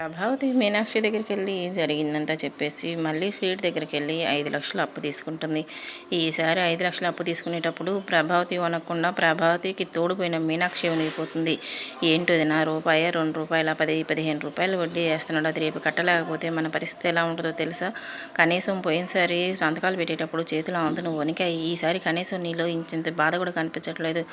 ప్రభావతి మీనాక్షి దగ్గరికి వెళ్ళి జరిగిందంతా చెప్పేసి మళ్ళీ సీట్ దగ్గరికి వెళ్ళి ఐదు లక్షలు అప్పు తీసుకుంటుంది. ఈసారి ఐదు లక్షలు అప్పు తీసుకునేటప్పుడు ప్రభావతి వనకుండా ప్రభావతికి తోడుపోయిన మీనాక్షి ఉనిగిపోతుంది ఏంటో నా రూపాయి? రెండు రూపాయల? పది పదిహేను రూపాయలు వడ్డీ వేస్తున్నాడు. అది రేపు కట్టలేకపోతే మన పరిస్థితి ఎలా ఉంటుందో తెలుసా? కనీసం పోయినసారి సంతకాలు పెట్టేటప్పుడు చేతిలో అంత నువ్వు వణికాయి. ఈసారి కనీసం నీలో ఇంత బాధ కూడా కనిపించట్లేదు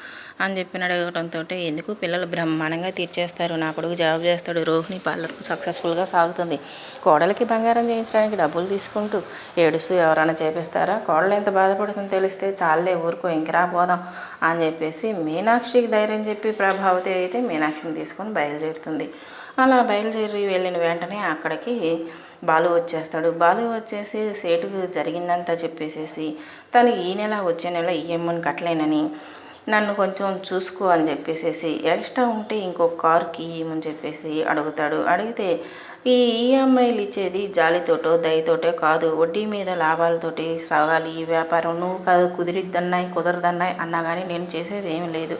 అని చెప్పిన అడగడంతో ఎందుకు పిల్లలు బ్రహ్మాండంగా తీర్చేస్తారు? నా కొడుకు జాబ్ చేస్తాడు. రోహిణి పార్లర్ సక్సెస్ఫుల్గా సాగుతుంది. కోడలికి బంగారం చేయించడానికి డబ్బులు తీసుకుంటూ ఏడుస్తూ ఎవరైనా చేపిస్తారా? కోడలు ఎంత బాధపడుతుందో తెలిస్తే చాలే ఊరుకో ఇంకరా పోదాం అని చెప్పేసి మీనాక్షికి ధైర్యం చెప్పి ప్రభావతి అయితే మీనాక్షిని తీసుకొని బయలుదేరుతుంది. అలా బయలుదేరి వెళ్ళిన వెంటనే అక్కడికి బాలు వచ్చేస్తాడు. బాలు వచ్చేసి సేటుకు జరిగిందంతా చెప్పేసేసి తను ఈ నెల వచ్చే నెల ఈఎంఐని కట్టలేనని నన్ను కొంచెం చూసుకో అని చెప్పేసి ఎక్స్ట్రా ఉంటే ఇంకో కార్కి ఇవ్వమని చెప్పేసి అడుగుతాడు. అడిగితే ఈ ఈఎంఐలు ఇచ్చేది జాలితోటో దయతోటో కాదు. వడ్డీ మీద లాభాలతోటి సాగాలి. ఈ వ్యాపారం నువ్వు కాదు కుదిరిద్దన్నాయి కుదరదన్నాయి అన్నా కానీ నేను చేసేది ఏమి లేదు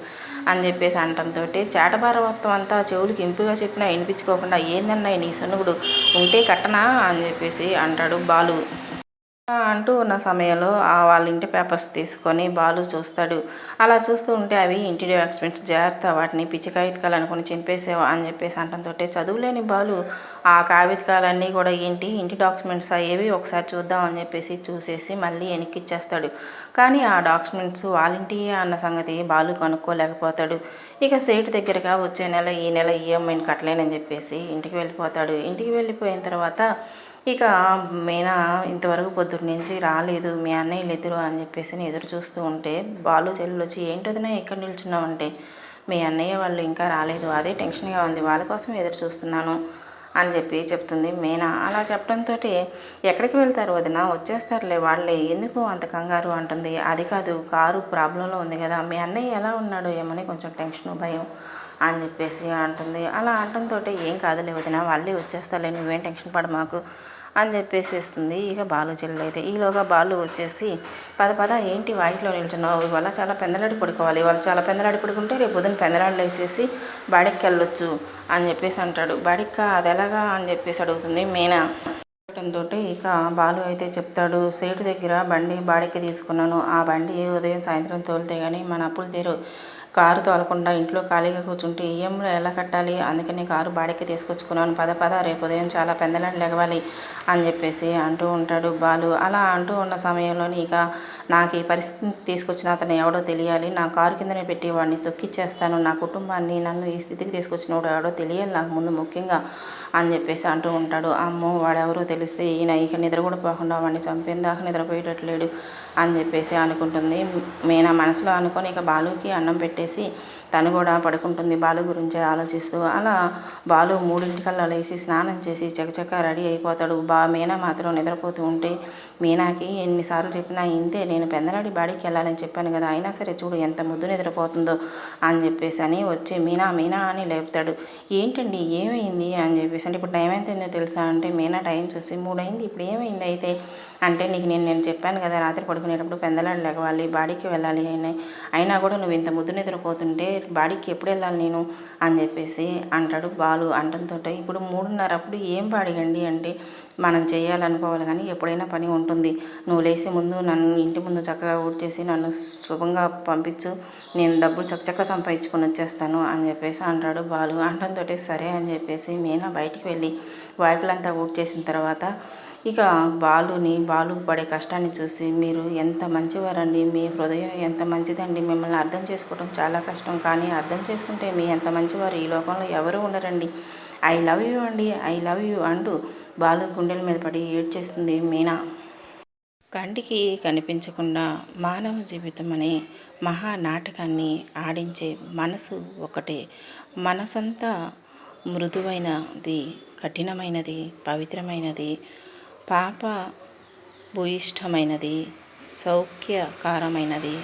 అని చెప్పేసి అంటంతో చేటభారవత్వం మొత్తం అంతా చెవులకి ఇంపుగా చెప్పినా వినిపించుకోకుండా ఏందన్నాయి నీ సనుగుడు ఉంటే కట్టనా? అని చెప్పేసి అంటాడు బాలు. అంటూ ఉన్న సమయంలో వాళ్ళ ఇంటి పేపర్స్ తీసుకొని బాలు చూస్తాడు. అలా చూస్తూ ఉంటే అవి ఇంటి డాక్యుమెంట్స్ జాగ్రత్త వాటిని పిచ్చి కాగితకాలు అనుకుని చింపేసేవా అని చెప్పేసి అంటంతో చదువులేని బాలు ఆ కాగితకాలన్నీ కూడా ఏంటి? ఇంటి డాక్యుమెంట్స్ అయ్యేవి ఒకసారి చూద్దాం అని చెప్పేసి చూసేసి మళ్ళీ వెనక్కిచ్చేస్తాడు కానీ ఆ డాక్యుమెంట్స్ వాళ్ళింటియే అన్న సంగతి బాలు కనుక్కోలేకపోతాడు. ఇక సేటు దగ్గరగా వచ్చే నెల ఈ నెల ఈఎంఐని కట్టలేనని చెప్పేసి ఇంటికి వెళ్ళిపోతాడు. ఇంటికి వెళ్ళిపోయిన తర్వాత ఇక మీనా ఇంతవరకు పొద్దున్న నుంచి రాలేదు మీ అన్నయ్యలు ఎదురు అని చెప్పేసి ఎదురు చూస్తూ ఉంటే బాలు చెల్లెలు వచ్చి ఏంటదినా ఎక్కడ నిల్చున్నావంటే? మీ అన్నయ్య వాళ్ళు ఇంకా రాలేదు అదే టెన్షన్గా ఉంది వాళ్ళ కోసం ఎదురు చూస్తున్నాను అని చెప్పి చెప్తుంది మీనా. అలా చెప్పడంతో ఎక్కడికి వెళ్తారు వదిన? వచ్చేస్తారులే వాళ్ళే ఎందుకు అంత కంగారు? అంటుంది. అది కాదు కారు ప్రాబ్లంలో ఉంది కదా మీ అన్నయ్య ఎలా ఉన్నాడు ఏమని కొంచెం టెన్షన్ భయం అని చెప్పేసి అంటుంది. అలా అంటంతో ఏం కాదులే వదిన వాళ్ళే వచ్చేస్తారులే నువ్వేం టెన్షన్ పడ మాకు అని చెప్పేసేస్తుంది. ఇక బాలు చెల్లైతే ఈలోగా బాలు వచ్చేసి పద పద ఏంటి వాయిట్లో నిల్చున్నావు? ఇవాళ చాలా పెందలాడి పడుకోవాలి. ఇవాళ చాలా పెందలాడి పడుకుంటే రేపు పొద్దున పెందలాడలు వేసేసి బాడికి వెళ్ళొచ్చు అని చెప్పేసి అంటాడు. బాడిక్క అది ఎలాగా అని చెప్పేసి అడుగుతుంది మీనా. తోటి ఇక బాలు అయితే చెప్తాడు సేటు దగ్గర బండి బాడికి తీసుకున్నాను. ఆ బండి ఉదయం సాయంత్రం తోలితే కానీ మన అప్పులు తీరు. కారు తోలకుండా ఇంట్లో ఖాళీగా కూర్చుంటే ఈఎంలో ఎలా కట్టాలి? అందుకని కారు బాడీకి తీసుకొచ్చుకున్నాను. పద పద రేపు ఉదయం చాలా పెందలని లెగవాలి అని చెప్పేసి అంటూ ఉంటాడు బాలు. అలా అంటూ ఉన్న సమయంలోని ఇక నాకు ఈ పరిస్థితిని తీసుకొచ్చిన అతను ఎవడో తెలియాలి. నా కారు కిందనే పెట్టి వాడిని తొక్కిచ్చేస్తాను. నా కుటుంబాన్ని నన్ను ఈ స్థితికి తీసుకొచ్చినవాడు ఎవడో తెలియాలి నాకు ముందు ముఖ్యంగా అని చెప్పేసి అంటూ ఉంటాడు. అమ్మో వాడెవరో తెలిస్తే ఈయన ఇక నిద్ర కూడా పోకుండా వాడిని చంపేందాక నిద్రపోయేటట్లేడు అని చెప్పేసి అనుకుంటుంది. మీనా మనసులో అనుకొని ఇక బాలుకి అన్నం పెట్టేసి తను కూడా పడుకుంటుంది. బాలు గురించి ఆలోచిస్తూ అలా బాలు మూడింటికల్లా లేచి స్నానం చేసి చకచక రెడీ అయిపోతాడు. బా మీనా మాత్రం నిద్రపోతూ ఉంటే మీనాకి ఎన్నిసార్లు చెప్పినా ఇంతే నేను పెందలాడి బాడికి వెళ్ళాలని చెప్పాను కదా అయినా సరే చూడు ఎంత ముద్దు నిద్రపోతుందో అని చెప్పేసి అని వచ్చి మీనా మీనా అని లేపుతాడు. ఏంటండి ఏమైంది? అని చెప్పేసి అంటే ఇప్పుడు టైం ఎంతైందో తెలుసా? అంటే మీనా టైం చూసి మూడైంది ఇప్పుడు ఏమైంది అయితే? అంటే నీకు నేను నేను చెప్పాను కదా రాత్రి పడుకునేటప్పుడు పెందలాడు లేవాలి బాడీకి వెళ్ళాలి అని అయినా కూడా నువ్వు ఇంత ముద్దు నిద్రపోతుంటే బాడీకి ఎప్పుడు వెళ్ళాలి నేను అని చెప్పేసి అంటాడు బాలు అంటంతో. ఇప్పుడు మూడున్నర అప్పుడు ఏం బాడిగండి అంటే మనం చేయాలనుకోవాలి కానీ ఎప్పుడైనా పని ఉంటుంది. నువ్వు లేచి ముందు నన్ను ఇంటి ముందు చక్కగా ఊడ్చేసి నన్ను శుభంగా పంపించు నేను డబ్బులు చక్కచక్క సంపాదించుకొని వచ్చేస్తాను అని చెప్పేసి అంటాడు బాలు. అంటంతో సరే అని చెప్పేసి నేను బయటికి వెళ్ళి వాకిలంతా ఊడ్చేసిన తర్వాత ఇక బాలుని బాలు పడే కష్టాన్ని చూసి మీరు ఎంత మంచివారండి మీ హృదయం ఎంత మంచిదండి మిమ్మల్ని అర్థం చేసుకోవడం చాలా కష్టం. కానీ అర్థం చేసుకుంటే మీ ఎంత మంచివారు ఈ లోకంలో ఎవరు ఉండరండి. ఐ లవ్ యూ అండి ఐ లవ్ యూ అంటూ బాలు గుండెల మీద పడి ఏడ్చేస్తుంది మీనా. కంటికి కనిపించకుండా మానవ జీవితం అనే మహానాటకాన్ని ఆడించే మనసు ఒకటే. మనసంతా మృదువైనది కఠినమైనది పవిత్రమైనది పాప భూయిష్టమైనది సౌఖ్యకారమైనది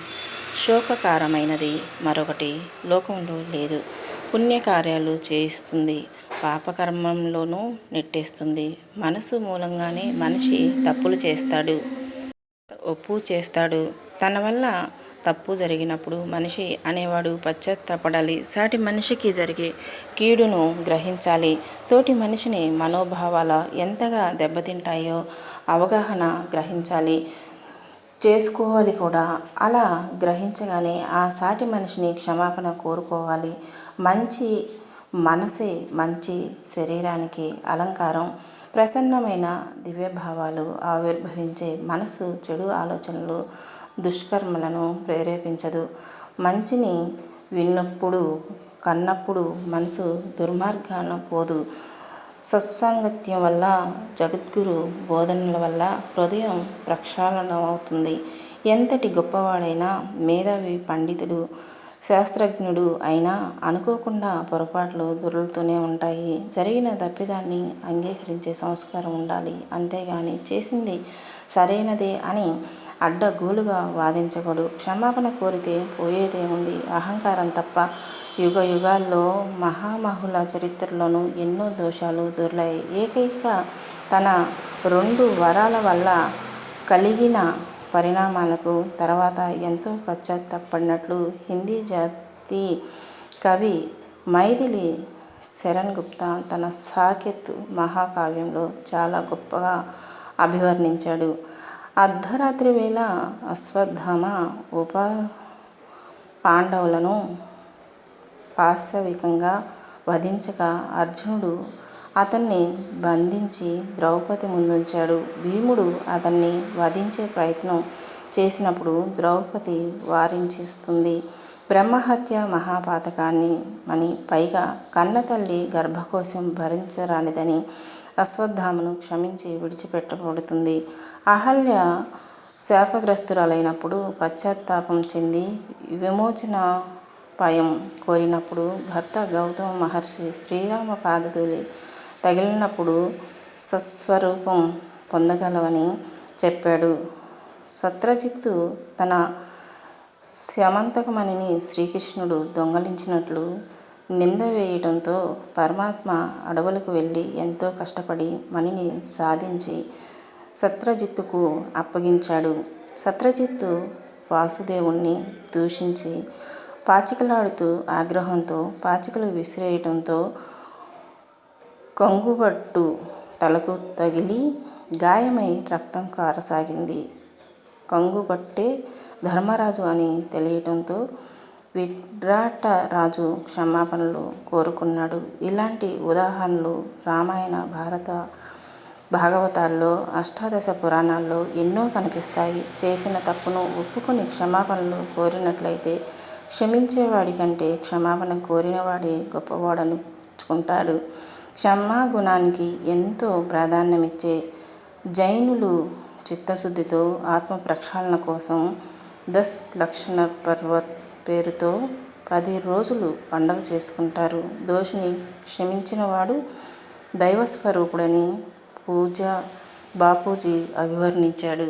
శోకకారమైనది మరొకటి లోకంలో లేదు. పుణ్యకార్యాలు చేయిస్తుంది పాపకర్మంలోనూ నెట్టేస్తుంది. మనసు మూలంగానే మనిషి తప్పులు చేస్తాడు ఒప్పు చేస్తాడు. తన వల్ల తప్పు జరిగినప్పుడు మనిషి అనేవాడు పశ్చాత్తాపడాలి. సాటి మనిషికి జరిగే కీడును గ్రహించాలి. తోటి మనిషిని మనోభావాల ఎంతగా దెబ్బతింటాయో అవగాహన గ్రహించాలి. చేసుకోవాలి కూడా. అలా గ్రహించగానే ఆ సాటి మనిషిని క్షమాపణ కోరుకోవాలి. మంచి మనసే మంచి శరీరానికి అలంకారం. ప్రసన్నమైన దివ్యభావాలు ఆవిర్భవించే మనసు చెడు ఆలోచనలు దుష్కర్మలను ప్రేరేపించదు. మంచిని విన్నప్పుడు కన్నప్పుడు మనసు దుర్మార్గాన పోదు. సత్సాంగత్యం వల్ల జగద్గురు బోధనల వల్ల హృదయం ప్రక్షాళనమవుతుంది. ఎంతటి గొప్పవాడైనా మేధావి పండితుడు శాస్త్రజ్ఞుడు అయినా అనుకోకుండా పొరపాట్లు దొరులుతూనే ఉంటాయి. జరిగిన తప్పిదాన్ని అంగీకరించే సంస్కారం ఉండాలి. అంతేగాని చేసింది సరైనదే అని అడ్డగోలుగా వాదించకూడదు క్షమాపణ కోరితే పోయేదేముంది? అహంకారం తప్ప యుగ యుగాల్లో మహామహుల చరిత్రలోనూ ఎన్నో దోషాలు దొర్లాయి. ఏకైక తన రెండు వరాల వల్ల కలిగిన పరిణామాలకు తర్వాత ఎంతో పశ్చాత్తపడినట్లు హిందీ జాతి కవి మైథిలి శరణ్ గుప్తా తన సాకెత్ మహాకావ్యంలో చాలా గొప్పగా అభివర్ణించాడు. అర్ధరాత్రి వేళ అశ్వత్థామ ఉప పాండవులను పాశవికంగా వధించగా అర్జునుడు అతన్ని బంధించి ద్రౌపది ముందుంచాడు. భీముడు అతన్ని వధించే ప్రయత్నం చేసినప్పుడు ద్రౌపది వారించిస్తుంది. బ్రహ్మహత్య మహాపాతకాన్ని అని పైగా కన్నతల్లి గర్భకోశం భరించరానిదని అశ్వత్థామను క్షమించి విడిచిపెట్టబడుతుంది. అహల్య శాపగ్రస్తురాలైనప్పుడు పశ్చాత్తాపం చెంది విమోచన పాయం కోరినప్పుడు భర్త గౌతమ మహర్షి శ్రీరామ పాదధూళి తగిలినప్పుడు సస్వరూపం పొందగలవని చెప్పాడు. సత్రజిత్తు తన శమంతకమణిని శ్రీకృష్ణుడు దొంగలించినట్లు నింద వేయడంతో పరమాత్మ అడవులకు వెళ్ళి ఎంతో కష్టపడి మణిని సాధించి సత్రజిత్తుకు అప్పగించాడు. సత్రజిత్తు వాసుదేవుణ్ణి దూషించి పాచికలాడుతూ ఆగ్రహంతో పాచికలు విసిరేయటంతో కొంగుబట్టు తలకు తగిలి గాయమై రక్తం కారసాగింది. కంగుబట్టే ధర్మరాజు అని తెలియటంతో విరాటరాజు క్షమాపణలు కోరుకున్నాడు. ఇలాంటి ఉదాహరణలు రామాయణ భారత భాగవతాల్లో అష్టాదశ పురాణాల్లో ఎన్నో కనిపిస్తాయి. చేసిన తప్పును ఒప్పుకొని క్షమాపణలు కోరినట్లయితే క్షమించేవాడి కంటే క్షమాపణ కోరినవాడే గొప్పవాడనుకుంటాడు. క్షమాగుణానికి ఎంతో ప్రాధాన్యమిచ్చే జైనులు చిత్తశుద్ధితో ఆత్మ ప్రక్షాళన కోసం దస్ లక్షణ పర్వత్ పేరుతో పది రోజులు పండగ చేసుకుంటారు. దోషిని క్షమించినవాడు దైవస్వరూపుడని పూజ బాపూజీ అభివర్ణించాడు.